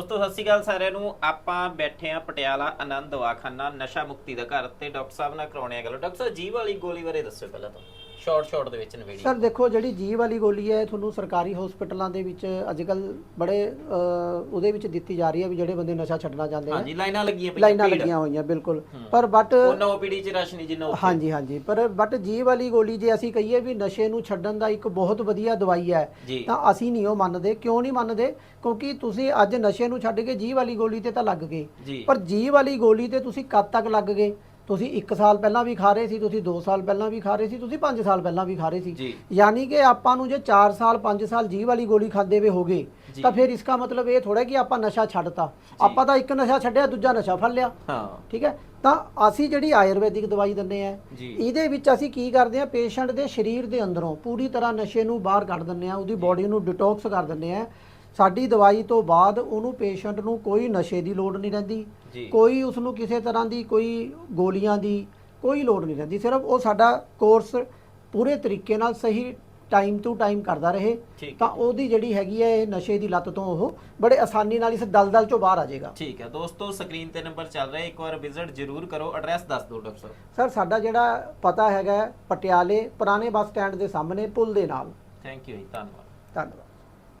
ਦੋਸਤੋ, ਸਤਿ ਸ਼੍ਰੀ ਅਕਾਲ ਸਾਰਿਆਂ ਨੂੰ। ਆਪਾਂ ਬੈਠੇ ਆ ਪਟਿਆਲਾ ਆਨੰਦ ਦਵਾਖਾਨਾ ਨਸ਼ਾ ਮੁਕਤੀ ਦਾ ਘਰ ਤੇ ਡਾਕਟਰ ਸਾਹਿਬ ਨਾਲ ਕਰਾਉਣੇ ਆ ਗੱਲ। ਡਾਕਟਰ ਸਾਹਿਬ ਜੀਵ ਵਾਲੀ ਗੋਲੀ ਬਾਰੇ ਦੱਸੋ ਪਹਿਲਾਂ ਤਾਂ। ਸ਼ਾਰਟ ਸ਼ਾਰਟ ਦੇ ਵਿੱਚ ਨਵੇੜੀ। ਸਰ ਦੇਖੋ ਜਿਹੜੀ ਜੀ ਵਾਲੀ ਗੋਲੀ ਹੈ ਤੁਹਾਨੂੰ ਸਰਕਾਰੀ ਹਸਪੀਟਲਾਂ ਦੇ ਵਿੱਚ ਅੱਜਕੱਲ ਬੜੇ ਅ, ਉਹਦੇ ਵਿੱਚ ਦਿੱਤੀ ਜਾ ਰਹੀ ਹੈ ਵੀ ਜਿਹੜੇ ਬੰਦੇ ਨਸ਼ਾ ਛੱਡਣਾ ਚਾਹੁੰਦੇ ਆ। ਹਾਂਜੀ ਲਾਈਨਾਂ ਲੱਗੀਆਂ ਪਈਆਂ ਲਾਈਨਾਂ ਭੀੜ। ਲੱਗੀਆਂ ਹੋਈਆਂ ਬਿਲਕੁਲ। ਪਰ ਬਟ ਉਹਨਾਂ ਓਪੀਡੀ ਚ ਰਸ਼ ਨਹੀਂ ਜਿੰਨਾ ਉੱਥੇ। ਹਾਂਜੀ ਹਾਂਜੀ। ਪਰ ਬਟ ਜੀ ਵਾਲੀ ਗੋਲੀ ਜੇ ਅਸੀਂ ਕਹੀਏ ਵੀ ਨਸ਼ੇ ਨੂੰ ਛੱਡਣ ਦਾ ਇੱਕ ਬਹੁਤ ਵਧੀਆ ਦਵਾਈ ਹੈ ਤਾਂ ਅਸੀਂ ਨਹੀਂ ਉਹ ਮੰਨਦੇ। ਕਿਉਂ ਨਹੀਂ ਮੰਨਦੇ? ਕਿਉਂਕਿ ਤੁਸੀਂ ਅੱਜ ਨਸ਼ੇ ਨੂੰ ਛੱਡ ਕੇ ਜੀ ਵਾਲੀ ਗੋਲੀ ਤੇ ਤਾਂ ਲੱਗ ਗਏ। ਜੀ। ਪਰ ਜੀ ਵਾਲੀ ਗੋਲੀ ਤੇ ਤੁਸੀਂ ਕਦ ਤੱਕ ਲੱਗ ਗਏ? ਤੁਸੀਂ 1 ਸਾਲ ਪਹਿਲਾਂ ਵੀ ਖਾ ਰਹੇ ਸੀ ਤੁਸੀਂ 2 ਸਾਲ ਪਹਿਲਾਂ ਵੀ ਖਾ ਰਹੇ ਸੀ ਤੁਸੀਂ 5 ਸਾਲ ਪਹਿਲਾਂ ਵੀ ਖਾ ਰਹੇ ਸੀ। ਯਾਨੀ ਕਿ ਆਪਾਂ ਨੂੰ ਜੇ 4 ਸਾਲ 5 ਸਾਲ ਜੀ ਵਾਲੀ ਗੋਲੀ ਖਾਂਦੇ ਵੇ ਹੋਗੇ। ਤਾਂ ਫਿਰ ਇਸਕਾ ਮਤਲਬ ਇਹ ਥੋੜਾ ਕਿ ਆਪਾਂ ਨਸ਼ਾ ਛੱਡਤਾ। ਆਪਾਂ ਤਾਂ ਇੱਕ ਨਸ਼ਾ ਛੱਡਿਆ ਦੂਜਾ ਨਸ਼ਾ ਫੜ ਲਿਆ। ਹਾਂ। ਠੀਕ ਹੈ? ਤਾਂ ਅਸੀਂ ਜਿਹੜੀ ਆਯੁਰਵੈਦਿਕ ਦਵਾਈ ਦਿੰਦੇ ਆ ਇਹਦੇ ਵਿੱਚ ਅਸੀਂ ਕੀ ਕਰਦੇ ਆ ਪੇਸ਼ੈਂਟ ਦੇ ਸਰੀਰ ਦੇ ਅੰਦਰੋਂ ਪੂਰੀ ਤਰ੍ਹਾਂ ਨਸ਼ੇ ਨੂੰ ਬਾਹਰ ਕੱਢ ਦਿੰਦੇ ਆ ਉਹਦੀ ਬਾਡੀ ਨੂੰ ਡਿਟੌਕਸ ਕਰ ਦਿੰਦੇ ਆ ਸਾਡੀ ਦਵਾਈ ਤੋਂ ਬਾਅਦ ਉਹਨੂੰ ਪੇਸ਼ੈਂਟ ਨੂੰ ਕੋਈ ਨਸ਼ੇ ਦੀ ਲੋੜ ਨਹੀਂ ਰਹਿੰਦੀ। ਕੋਈ ਉਸ ਨੂੰ ਕਿਸੇ ਤਰ੍ਹਾਂ ਦੀ ਕੋਈ ਗੋਲੀਆਂ ਦੀ ਕੋਈ ਲੋੜ ਨਹੀਂ ਰਹਿੰਦੀ। ਸਿਰਫ ਉਹ ਸਾਡਾ ਕੋਰਸ ਪੂਰੇ ਤਰੀਕੇ ਨਾਲ ਸਹੀ ਟਾਈਮ ਟੂ ਟਾਈਮ ਕਰਦਾ ਰਹੇ। ਤਾਂ ਉਹਦੀ ਜਿਹੜੀ ਹੈਗੀ ਹੈ ਇਹ ਨਸ਼ੇ ਦੀ ਲੱਤ ਤੋਂ ਉਹ ਬੜੇ ਆਸਾਨੀ ਨਾਲ ਇਸ ਦਲਦਲ ਚੋਂ ਬਾਹਰ ਆ ਜਾਏਗਾ। ਠੀਕ ਹੈ। ਦੋਸਤੋ ਸਕਰੀਨ ਤੇ ਨੰਬਰ ਚੱਲ ਰਿਹਾ ਇੱਕ ਵਾਰ ਵਿਜ਼ਿਟ ਜ਼ਰੂਰ ਕਰੋ। ਐਡਰੈਸ ਦੱਸ ਦਿਓ ਡਾਕਟਰ ਸਾਹਿਬ। ਸਰ ਸਾਡਾ ਜਿਹੜਾ ਪਤਾ ਹੈਗਾ ਪਟਿਆਲੇ ਪੁਰਾਣੇ ਬੱਸ ਸਟੈਂਡ ਦੇ ਸਾਹਮਣੇ ਪੁਲ ਦੇ ਨਾਲ। ਥੈਂਕ ਯੂ ਜੀ ਧੰਨਵਾਦ। ਧੰਨਵਾਦ।